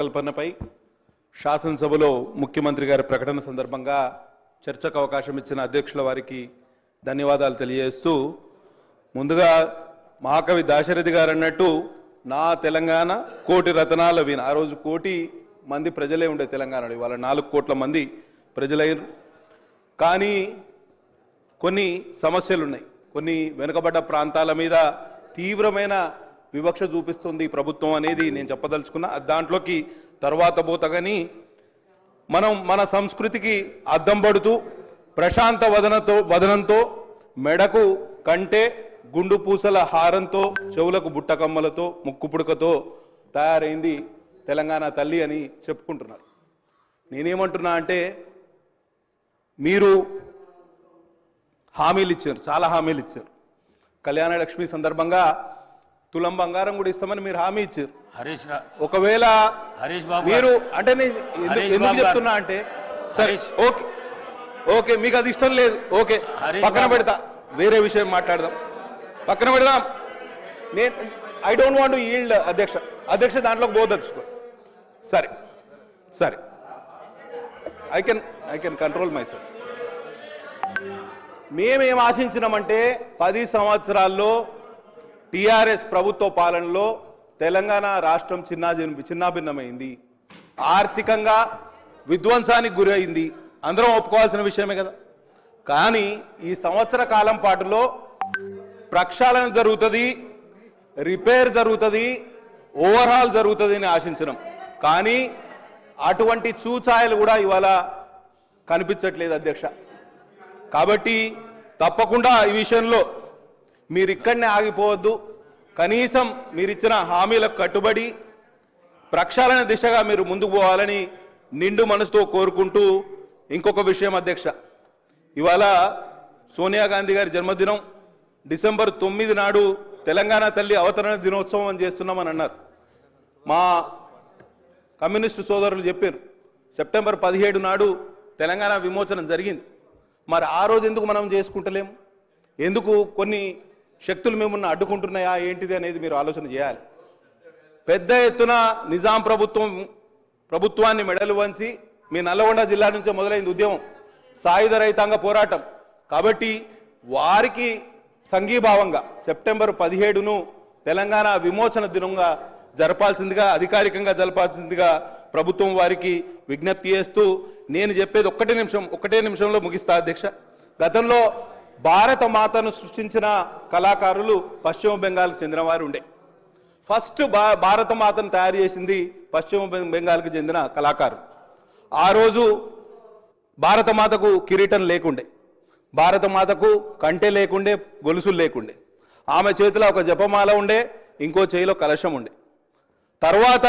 కల్పనపై శాసనసభలో ముఖ్యమంత్రి గారి ప్రకటన సందర్భంగా చర్చకు అవకాశం ఇచ్చిన అధ్యక్షుల వారికి ధన్యవాదాలు తెలియజేస్తూ ముందుగా మహాకవి దాశరథి గారు అన్నట్టు నా తెలంగాణ కోటి రతనాల విన ఆ రోజు కోటి మంది ప్రజలే ఉండే తెలంగాణలో ఇవాళ నాలుగు కోట్ల మంది ప్రజలైరు కానీ కొన్ని సమస్యలు ఉన్నాయి కొన్ని వెనుకబడ్డ ప్రాంతాల మీద తీవ్రమైన వివక్ష చూపిస్తుంది ఈ ప్రభుత్వం అనేది నేను చెప్పదలుచుకున్నా. దాంట్లోకి తర్వాత పోతగాని మనం మన సంస్కృతికి అద్దం పడుతూ ప్రశాంత వదనతో వదనంతో మెడకు కంటే గుండు పూసల హారంతో చెవులకు బుట్టకమ్మలతో ముక్కుపుడకతో తయారైంది తెలంగాణ తల్లి అని చెప్పుకుంటున్నారు. నేనేమంటున్నా అంటే మీరు హామీలు ఇచ్చారు చాలా హామీలు ఇచ్చారు. కళ్యాణ లక్ష్మి సందర్భంగా తులం బంగారం కూడా ఇస్తామని మీరు హామీ ఇచ్చారు. హరీష్ ఒకవేళ హరీష్ బాబు మీరు అంటే నేను ఎందుకు. చెప్తున్నా అంటే సరే. ఓకే. ఓకే మీకు అది ఇష్టం లేదు. ఓకే పక్కన. పెడతా. వేరే విషయం మాట్లాడదాం. పక్కన పెడదాం. నేను ఐ డోంట్ వాంట్ ఈల్డ్ అధ్యక్ష. అధ్యక్ష దాంట్లోకి పోదలుచుకో సరే. సరే. I can I can control myself మేమేం ఆశించినామంటే పది సంవత్సరాల్లో టిఆర్ఎస్ ప్రభుత్వ పాలనలో తెలంగాణ రాష్ట్రం చిన్నా చిన్నాభిన్నమైంది. ఆర్థికంగా విధ్వంసానికి గురైంది. అందరం ఒప్పుకోవాల్సిన విషయమే కదా. కానీ ఈ సంవత్సర కాలం పాటులో ప్రక్షాళన జరుగుతుంది రిపేర్ జరుగుతుంది ఓవర్హాల్ జరుగుతుంది అని ఆశించడం కానీ అటువంటి చూచాయలు కూడా ఇవాళ కనిపించట్లేదు అధ్యక్ష. కాబట్టి తప్పకుండా ఈ విషయంలో మీరు ఇక్కడనే ఆగిపోవద్దు. కనీసం మీరు ఇచ్చిన హామీలకు కట్టుబడి ప్రక్షాళన దిశగా మీరు ముందుకు పోవాలని నిండు మనసుతో కోరుకుంటూ ఇంకొక విషయం అధ్యక్ష. ఇవాళ సోనియా గాంధీ గారి జన్మదినం. డిసెంబర్ తొమ్మిది నాడు తెలంగాణ తల్లి అవతరణ దినోత్సవం అని చేస్తున్నామని అన్నారు. మా కమ్యూనిస్టు సోదరులు చెప్పారు సెప్టెంబర్ పదిహేడు నాడు తెలంగాణ విమోచనం జరిగింది. మరి ఆ రోజు ఎందుకు మనం చేసుకుంటలేము ఎందుకు కొన్ని శక్తులు మిమ్మల్ని అడ్డుకుంటున్నాయా ఏంటిది అనేది మీరు ఆలోచన చేయాలి. పెద్ద ఎత్తున నిజాం ప్రభుత్వం ప్రభుత్వాన్ని మెడలు వంచి మీ నల్లగొండ జిల్లా నుంచే మొదలైంది ఉద్యమం. సాయుధ రైతాంగ పోరాటం. కాబట్టి వారికి సంఘీభావంగా సెప్టెంబర్ పదిహేడును తెలంగాణ విమోచన దినంగా జరపాల్సిందిగా అధికారికంగా జరపాల్సిందిగా ప్రభుత్వం వారికి విజ్ఞప్తి చేస్తూ నేను చెప్పేది ఒక్కటే నిమిషం ఒకటే నిమిషంలో ముగిస్తా అధ్యక్ష. గతంలో భారత మాతను సృష్టించిన కళాకారులు పశ్చిమ బెంగాల్కు చెందినవారు ఉండే. ఫస్ట్ భా భారత మాతను తయారు చేసింది పశ్చిమ బెంగాల్కు బెంగాల్కి చెందిన కళాకారు. ఆ రోజు భారత మాతకు కిరీటం లేకుండే. భారత మాతకు కంటె లేకుండే గొలుసులు లేకుండే. ఆమె చేతిలో ఒక జపమాల ఉండే ఇంకో చేయిలో కలశం ఉండే. తర్వాత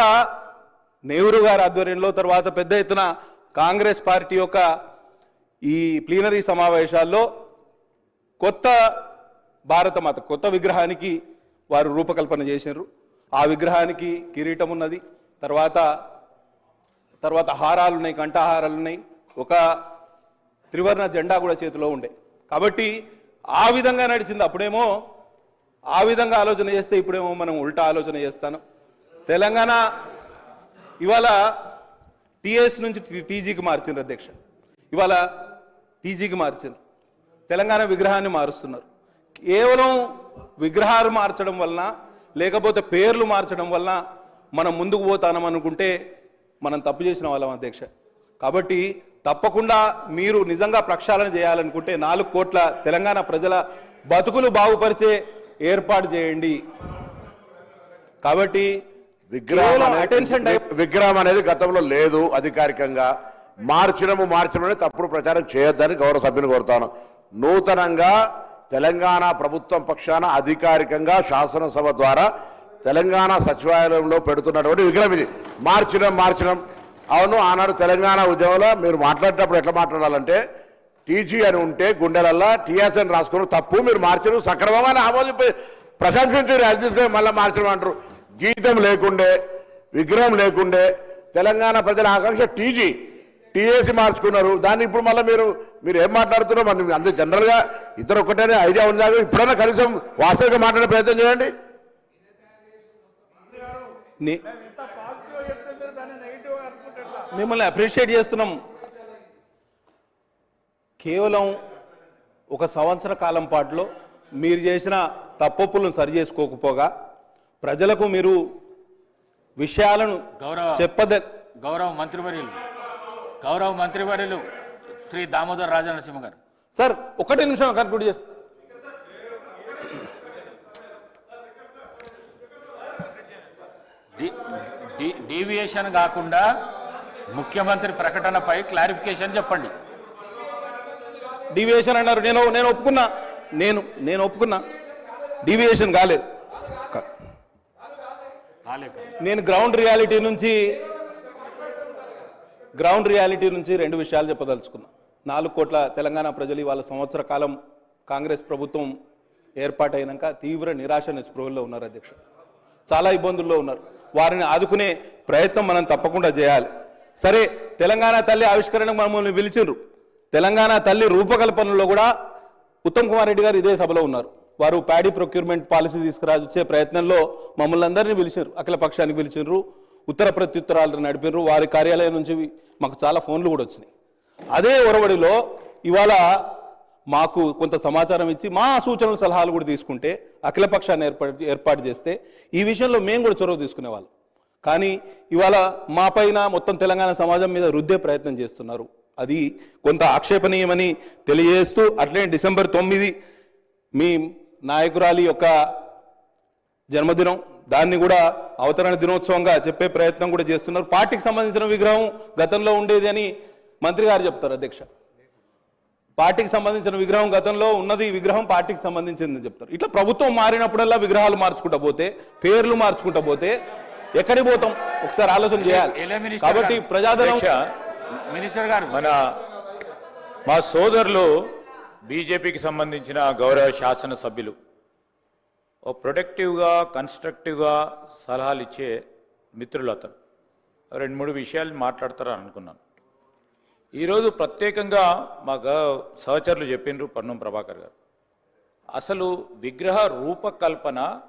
నెహ్రూ గారి ఆధ్వర్యంలో తర్వాత పెద్ద ఎత్తున కాంగ్రెస్ పార్టీ యొక్క ఈ ప్లీనరీ సమావేశాల్లో కొత్త భారతమాత కొత్త విగ్రహానికి వారు రూపకల్పన చేసినారు. ఆ విగ్రహానికి కిరీటం ఉన్నది. తర్వాత తర్వాత హారాలు ఉన్నాయి కంఠహారాలు ఉన్నాయి. ఒక త్రివర్ణ జెండా కూడా చేతిలో ఉండే. కాబట్టి ఆ విధంగా నడిచింది. అప్పుడేమో ఆ విధంగా ఆలోచన చేస్తే ఇప్పుడేమో మనం ఉల్టా ఆలోచన చేస్తాను. తెలంగాణ ఇవాళ టీఎస్ నుంచి టీ- టీజీకి మార్చిండ్రు అధ్యక్ష. ఇవాళ టీజీకి మార్చిండ్రు తెలంగాణ విగ్రహాన్ని మారుస్తున్నారు. కేవలం విగ్రహాలు మార్చడం వలన లేకపోతే పేర్లు మార్చడం వలన మనం ముందుకు పోతానం అనుకుంటే మనం తప్పు చేసిన వాళ్ళం అధ్యక్ష. కాబట్టి తప్పకుండా మీరు నిజంగా ప్రక్షాళన చేయాలనుకుంటే నాలుగు కోట్ల తెలంగాణ ప్రజల బతుకులు బాగుపరిచే ఏర్పాటు చేయండి. కాబట్టి విగ్రహం అటెన్షన్ విగ్రహం అనేది గతంలో లేదు అధికారికంగా. మార్చడము మార్చడం అనేది తప్పుడు ప్రచారం చేయొద్దని గౌరవ సభ్యుని కోరుతాను. నూతనంగా తెలంగాణ ప్రభుత్వం పక్షాన అధికారికంగా శాసనసభ ద్వారా తెలంగాణ సచివాలయంలో పెడుతున్నటువంటి విగ్రహం ఇది. మార్చడం మార్చడం అవును ఆనాడు తెలంగాణ ఉద్యమంలో మీరు మాట్లాడేటప్పుడు ఎట్లా మాట్లాడాలంటే టీజీ అని ఉంటే గుండెలల్లా టీఎస్ అని రాసుకుని తప్పు మీరు మార్చరు సక్రమంగా ఆమోది ప్రశంసించారు అది తీసుకొని మళ్ళీ మార్చడం అంటారు. గీతం లేకుండే విగ్రహం లేకుండే తెలంగాణ ప్రజల ఆకాంక్ష టీజీ. టీఏసీ మార్చుకున్నారు. దాన్ని ఇప్పుడు మళ్ళీ మీరు మీరు ఏం మాట్లాడుతున్నారో మరి అంత జనరల్గా ఇద్దరు ఒక్కటేనే ఐడియా ఉందా ఇప్పుడైనా కనీసం వాస్తవికంగా మాట్లాడే ప్రయత్నం చేయండి. నే- మిమ్మల్ని అప్రిషియేట్ చేస్తున్నాం. కేవలం ఒక సంవత్సర కాలం పాటులో మీరు చేసిన తప్పొప్పులను సరి చేసుకోకపోగా ప్రజలకు మీరు విషయాలను గౌరవ చెప్పద గౌరవ మంత్రివర్యులు. గౌరవ మంత్రివర్యులు శ్రీ దామోదర్ రాజనరసింహ గారు సార్ ఒకటి నిమిషం కన్క్లూడ్ చేస్తా. డీవియేషన్ కాకుండా ముఖ్యమంత్రి ప్రకటనపై క్లారిఫికేషన్ చెప్పండి. డీవియేషన్ అన్నారు. నేను నేను ఒప్పుకున్నా. నేను నేను ఒప్పుకున్నా. డీవియేషన్ కాలేదు. నేను గ్రౌండ్ రియాలిటీ నుంచి గ్రౌండ్ రియాలిటీ నుంచి రెండు విషయాలు చెప్పదలుచుకున్నా. నాలుగు కోట్ల తెలంగాణ ప్రజలు ఇవాళ సంవత్సర కాలం కాంగ్రెస్ ప్రభుత్వం ఏర్పాటైనాక తీవ్ర నిరాశ నిస్పృహల్లో ఉన్నారు అధ్యక్ష. చాలా ఇబ్బందుల్లో ఉన్నారు. వారిని ఆదుకునే ప్రయత్నం మనం తప్పకుండా చేయాలి. సరే తెలంగాణ తల్లి ఆవిష్కరణకు మమ్మల్ని పిలిచిండ్రు. తెలంగాణ తల్లి రూపకల్పనలో కూడా ఉత్తమ్ కుమార్ రెడ్డి గారు ఇదే సభలో ఉన్నారు. వారు ప్యాడీ ప్రొక్యూర్మెంట్ పాలసీ తీసుకురాజొచ్చే ప్రయత్నంలో మమ్మల్ని అందరినీ పిలిచారు అఖిల పక్షానికి పిలిచినారు ఉత్తర ప్రత్యుత్తరాలు నడిపారు వారి కార్యాలయం నుంచి మాకు చాలా ఫోన్లు కూడా వచ్చినాయి. అదే ఒరవడిలో ఇవాళ మాకు కొంత సమాచారం ఇచ్చి మా సూచనలు సలహాలు కూడా తీసుకుంటే అఖిలపక్షాన్ని ఏర్పాటు ఏర్పాటు చేస్తే ఈ విషయంలో మేము కూడా చొరవ తీసుకునేవాళ్ళం కానీ ఇవాళ మా పైన మొత్తం తెలంగాణ సమాజం మీద రుద్దే ప్రయత్నం చేస్తున్నారు. అది కొంత ఆక్షేపణీయమని తెలియజేస్తూ అట్లే డిసెంబర్ తొమ్మిది మీ నాయకురాలి యొక్క జన్మదినం దాన్ని కూడా అవతరణ దినోత్సవంగా చెప్పే ప్రయత్నం కూడా చేస్తున్నారు. పార్టీకి సంబంధించిన విగ్రహం గతంలో ఉండేది అని మంత్రి గారు చెప్తారు అధ్యక్ష. పార్టీకి సంబంధించిన విగ్రహం గతంలో ఉన్నది విగ్రహం పార్టీకి సంబంధించిందని చెప్తారు. ఇట్లా ప్రభుత్వం మారినప్పుడల్లా విగ్రహాలు మార్చుకుంటా పోతే పేర్లు మార్చుకుంటా పోతే ఎక్కడికి పోతాం? ఒకసారి ఆలోచన చేయాలి. కాబట్టి మినిస్టర్ గారు. మన మా సోదరులు బీజేపీకి సంబంధించిన గౌరవ శాసనసభ్యులు. ఓ ప్రొడక్టివ్గా కన్స్ట్రక్టివ్గా సలహాలు ఇచ్చే మిత్రులు అతను. రెండు మూడు విషయాలు మాట్లాడతారని అనుకున్నాను ఈరోజు ప్రత్యేకంగా మా గ సహచరులు చెప్పిండ్రు పన్నం ప్రభాకర్ గారు. అసలు విగ్రహ రూపకల్పన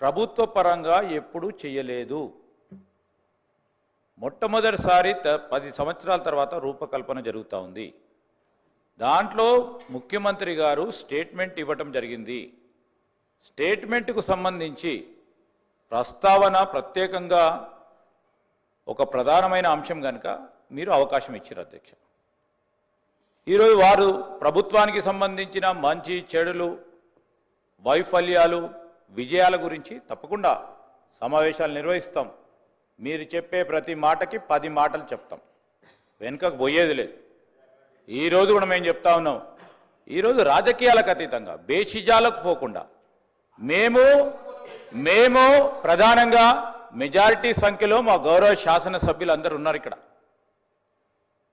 ప్రభుత్వ పరంగా ఎప్పుడూ చేయలేదు మొట్టమొదటిసారి త- పది సంవత్సరాల తర్వాత రూపకల్పన జరుగుతూ ఉంది. దాంట్లో ముఖ్యమంత్రి గారు స్టేట్మెంట్ ఇవ్వటం జరిగింది. స్టేట్మెంట్కు సంబంధించి ప్రస్తావన ప్రత్యేకంగా ఒక ప్రధానమైన అంశం కనుక మీరు అవకాశం ఇచ్చారు అధ్యక్ష. ఈరోజు వారు ప్రభుత్వానికి సంబంధించిన మంచి చెడులు వైఫల్యాలు విజయాల గురించి తప్పకుండా సమావేశాలు నిర్వహిస్తాం. మీరు చెప్పే ప్రతి మాటకి పది మాటలు చెప్తాం. వెనుకకు పోయేది లేదు. ఈరోజు కూడా మేము చెప్తా ఉన్నాం. ఈరోజు రాజకీయాలకు అతీతంగా బేషిజాలకు పోకుండా మేము మేము ప్రధానంగా మెజారిటీ సంఖ్యలో మా గౌరవ శాసనసభ్యులు అందరూ ఉన్నారు ఇక్కడ.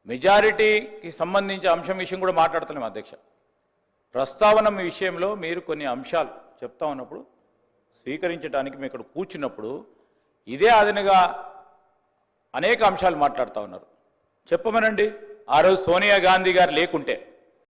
మెజారిటీకి సంబంధించి అంశం విషయం కూడా మాట్లాడుతున్నాం అధ్యక్ష. ప్రస్తావన విషయంలో మీరు కొన్ని అంశాలు చెప్తా ఉన్నప్పుడు స్వీకరించడానికి మేము ఇక్కడ కూర్చున్నప్పుడు ఇదే అదనగా అనేక అంశాలు మాట్లాడుతూ ఉన్నారు. చెప్పమనండి. ఆ రోజు సోనియా గాంధీ గారు లేకుంటే.